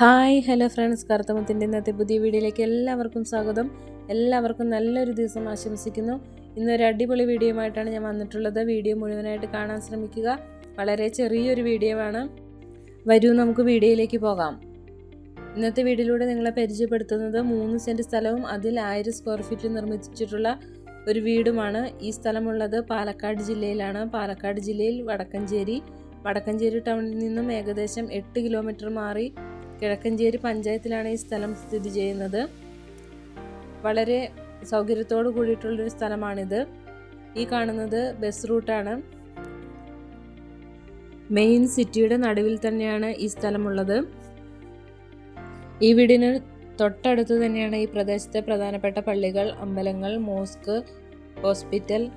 Hi hello friends. കറുത്തമത്തിന്റെ ഇന്നത്തെ പുതിയ വീഡിയോയിലേക്ക് എല്ലാവർക്കും സ്വാഗതം. എല്ലാവർക്കും നല്ലൊരു ദിവസം ആശംസിക്കുന്നു. ഇന്നൊരു അടിപൊളി വീഡിയോയുമായിട്ടാണ് ഞാൻ വന്നിട്ടുള്ളത്. വീഡിയോ മുഴുവനായിട്ട് കാണാൻ ശ്രമിക്കുക. വളരെ ചെറിയൊരു വീഡിയോ ആണ്. വരൂ നമുക്ക് വീഡിയോയിലേക്ക് പോകാം. ഇന്നത്തെ വീഡിയോയിലൂടെ നിങ്ങളെ പരിചയപ്പെടുത്തുന്നത് മൂന്ന് സെന്റ് സ്ഥലവും അതിൽ ആയിരം സ്ക്വയർ ഫീറ്റ് നിർമ്മിച്ചിട്ടുള്ള ഒരു വീടുമാണ്. ഈ സ്ഥലമുള്ളത് പാലക്കാട് ജില്ലയിലാണ്. പാലക്കാട് ജില്ലയിൽ വടക്കഞ്ചേരി. വടക്കഞ്ചേരി ടൗണിൽ നിന്നും ഏകദേശം എട്ട് കിലോമീറ്റർ മാറി കിഴക്കഞ്ചേരി പഞ്ചായത്തിലാണ് ഈ സ്ഥലം സ്ഥിതി ചെയ്യുന്നത്. വളരെ സൗകര്യത്തോടു കൂടിയിട്ടുള്ളൊരു സ്ഥലമാണിത്. ഈ കാണുന്നത് ബസ് റൂട്ടാണ്. മെയിൻ സിറ്റിയുടെ നടുവിൽ തന്നെയാണ് ഈ സ്ഥലമുള്ളത്. ഈ വീടിന് തൊട്ടടുത്ത് തന്നെയാണ് ഈ പ്രദേശത്തെ പ്രധാനപ്പെട്ട പള്ളികൾ അമ്പലങ്ങൾ മോസ്ക് ഹോസ്പിറ്റൽ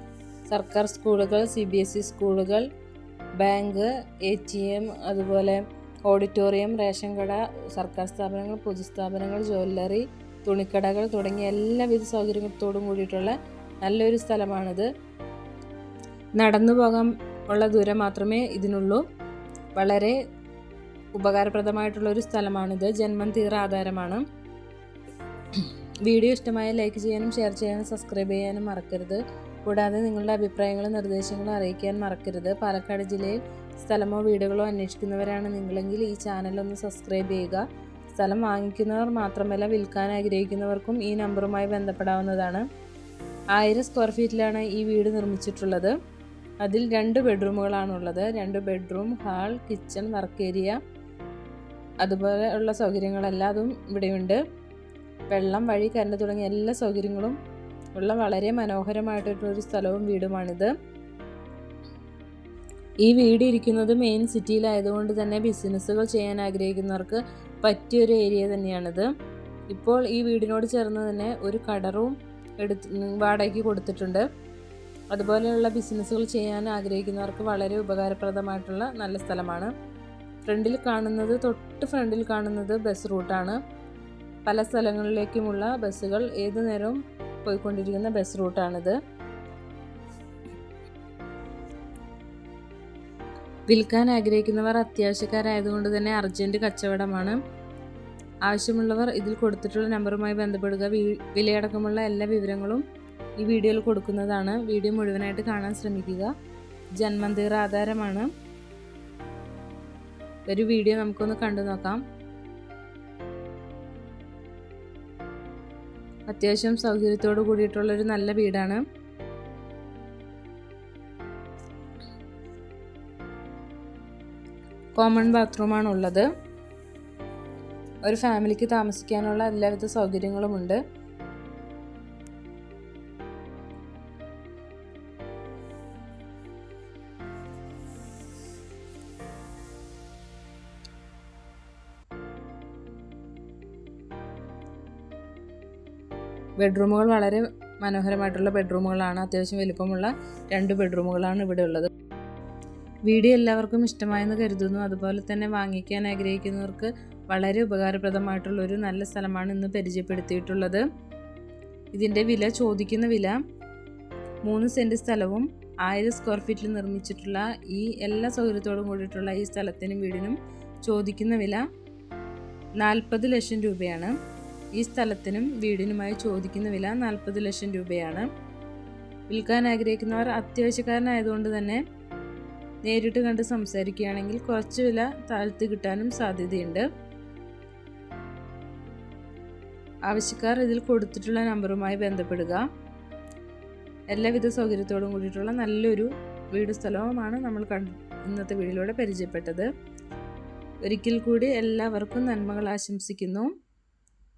സർക്കാർ സ്കൂളുകൾ സി ബി എസ് ഇ സ്കൂളുകൾ ബാങ്ക് എ ടി എം അതുപോലെ ഓഡിറ്റോറിയം റേഷൻ കട സർക്കാർ സ്ഥാപനങ്ങൾ പൊതുസ്ഥാപനങ്ങൾ ജ്വല്ലറി തുണിക്കടകൾ തുടങ്ങിയ എല്ലാവിധ സൗകര്യത്തോടും കൂടിയിട്ടുള്ള നല്ലൊരു സ്ഥലമാണിത്. നടന്നു പോകാൻ ഉള്ള ദൂരം മാത്രമേ ഇതിനുള്ളൂ. വളരെ ഉപകാരപ്രദമായിട്ടുള്ള ഒരു സ്ഥലമാണിത്. ജന്മം തീർ ആധാരമാണ്. വീഡിയോ ഇഷ്ടമായ ലൈക്ക് ചെയ്യാനും ഷെയർ ചെയ്യാനും സബ്സ്ക്രൈബ് ചെയ്യാനും മറക്കരുത്. കൂടാതെ നിങ്ങളുടെ അഭിപ്രായങ്ങളും നിർദ്ദേശങ്ങളും അറിയിക്കാൻ മറക്കരുത്. പാലക്കാട് ജില്ലയിൽ സ്ഥലമോ വീടുകളോ അന്വേഷിക്കുന്നവരാണ് നിങ്ങളെങ്കിൽ ഈ ചാനൽ ഒന്ന് സബ്സ്ക്രൈബ് ചെയ്യുക. സ്ഥലം വാങ്ങിക്കുന്നവർ മാത്രമല്ല വിൽക്കാൻ ആഗ്രഹിക്കുന്നവർക്കും ഈ നമ്പറുമായി ബന്ധപ്പെടാവുന്നതാണ്. ആയിരം സ്ക്വയർ ഫീറ്റിലാണ് ഈ വീട് നിർമ്മിച്ചിട്ടുള്ളത്. അതിൽ രണ്ട് ബെഡ്റൂമുകളാണുള്ളത്. രണ്ട് bedroom hall kitchen work area അതുപോലെ ഉള്ള സൗകര്യങ്ങളെല്ലാം അതും ഇവിടെയുണ്ട്. വെള്ളം വഴി കരണ്ട് തുടങ്ങിയ എല്ലാ സൗകര്യങ്ങളും ഉള്ള വളരെ മനോഹരമായിട്ടുള്ളൊരു സ്ഥലവും വീടുമാണിത്. ഈ വീട് ഇരിക്കുന്നത് മെയിൻ സിറ്റിയിലായതുകൊണ്ട് തന്നെ ബിസിനസ്സുകൾ ചെയ്യാൻ ആഗ്രഹിക്കുന്നവർക്ക് പറ്റിയൊരു ഏരിയ തന്നെയാണിത്. ഇപ്പോൾ ഈ വീടിനോട് ചേർന്ന് തന്നെ ഒരു കടറും എടുത്ത് വാടകയ്ക്ക് കൊടുത്തിട്ടുണ്ട്. അതുപോലെയുള്ള ബിസിനസ്സുകൾ ചെയ്യാൻ ആഗ്രഹിക്കുന്നവർക്ക് വളരെ ഉപകാരപ്രദമായിട്ടുള്ള നല്ല സ്ഥലമാണ്. ഫ്രണ്ടിൽ കാണുന്നത് തൊട്ട് ഫ്രണ്ടിൽ കാണുന്നത് ബസ് റൂട്ടാണ് പല സ്ഥലങ്ങളിലേക്കുമുള്ള ബസ്സുകൾ ഏതു നേരവും പോയിക്കൊണ്ടിരിക്കുന്ന ബസ് റൂട്ടാണിത്. വിൽക്കാൻ ആഗ്രഹിക്കുന്നവർ അത്യാവശ്യക്കാരായതുകൊണ്ട് തന്നെ അർജന്റ് കച്ചവടമാണ്. ആവശ്യമുള്ളവർ ഇതിൽ കൊടുത്തിട്ടുള്ള നമ്പറുമായി ബന്ധപ്പെടുക. വിലയടക്കമുള്ള എല്ലാ വിവരങ്ങളും ഈ വീഡിയോയിൽ കൊടുക്കുന്നതാണ്. വീഡിയോ മുഴുവനായിട്ട് കാണാൻ ശ്രമിക്കുക. ജന്മന്തീർ ആധാരമാണ് ഒരു വീഡിയോ നമുക്കൊന്ന് കണ്ടു നോക്കാം അത്യാവശ്യം സൗകര്യത്തോട് കൂടിയിട്ടുള്ള ഒരു നല്ല വീടാണ്. കോമൺ ബാത്റൂമാണ് ഉള്ളത് ഒരു ഫാമിലിക്ക് താമസിക്കാനുള്ള എല്ലാവിധ സൗകര്യങ്ങളുമുണ്ട്. ബെഡ്റൂമുകൾ വളരെ മനോഹരമായിട്ടുള്ള ബെഡ്റൂമുകളാണ്. അത്യാവശ്യം വലുപ്പമുള്ള രണ്ട് ബെഡ്റൂമുകളാണ് ഇവിടെ ഉള്ളത്. വീഡിയോ എല്ലാവർക്കും ഇഷ്ടമായെന്ന് കരുതുന്നു. അതുപോലെ തന്നെ വാങ്ങിക്കാൻ ആഗ്രഹിക്കുന്നവർക്ക് വളരെ ഉപകാരപ്രദമായിട്ടുള്ള ഒരു നല്ല സ്ഥലമാണ് ഇന്ന് പരിചയപ്പെടുത്തിയിട്ടുള്ളത്. ഇതിന്റെ വില ചോദിക്കുന്ന വില മൂന്ന് സെന്റ് സ്ഥലവും ആയിരം സ്ക്വയർ ഫീറ്റിൽ നിർമ്മിച്ചിട്ടുള്ള ഈ എല്ലാ സൗകര്യത്തോടും കൂടിയിട്ടുള്ള ഈ സ്ഥലത്തിനും വീടിനും ചോദിക്കുന്ന വില നാൽപ്പത് ലക്ഷം രൂപയാണ്. ഈ സ്ഥലത്തിനും വീടിനുമായി ചോദിക്കുന്ന വില നാൽപ്പത് ലക്ഷം രൂപയാണ്. വിൽക്കാൻ ആഗ്രഹിക്കുന്നവർ അത്യാവശ്യക്കാരനായതുകൊണ്ട് തന്നെ നേരിട്ട് കണ്ട് സംസാരിക്കുകയാണെങ്കിൽ കുറച്ച് വില താഴ്ത്തി കിട്ടാനും സാധ്യതയുണ്ട്. ആവശ്യക്കാർ ഇതിൽ കൊടുത്തിട്ടുള്ള നമ്പറുമായി ബന്ധപ്പെടുക. എല്ലാവിധ സൗകര്യത്തോടും കൂടിയിട്ടുള്ള നല്ലൊരു വീട് സ്ഥലവുമാണ് നമ്മൾ ഇന്നത്തെ വീഡിയോയിലൂടെ പരിചയപ്പെട്ടത്. ഒരിക്കൽ കൂടി എല്ലാവർക്കും നന്മകൾ ആശംസിക്കുന്നു.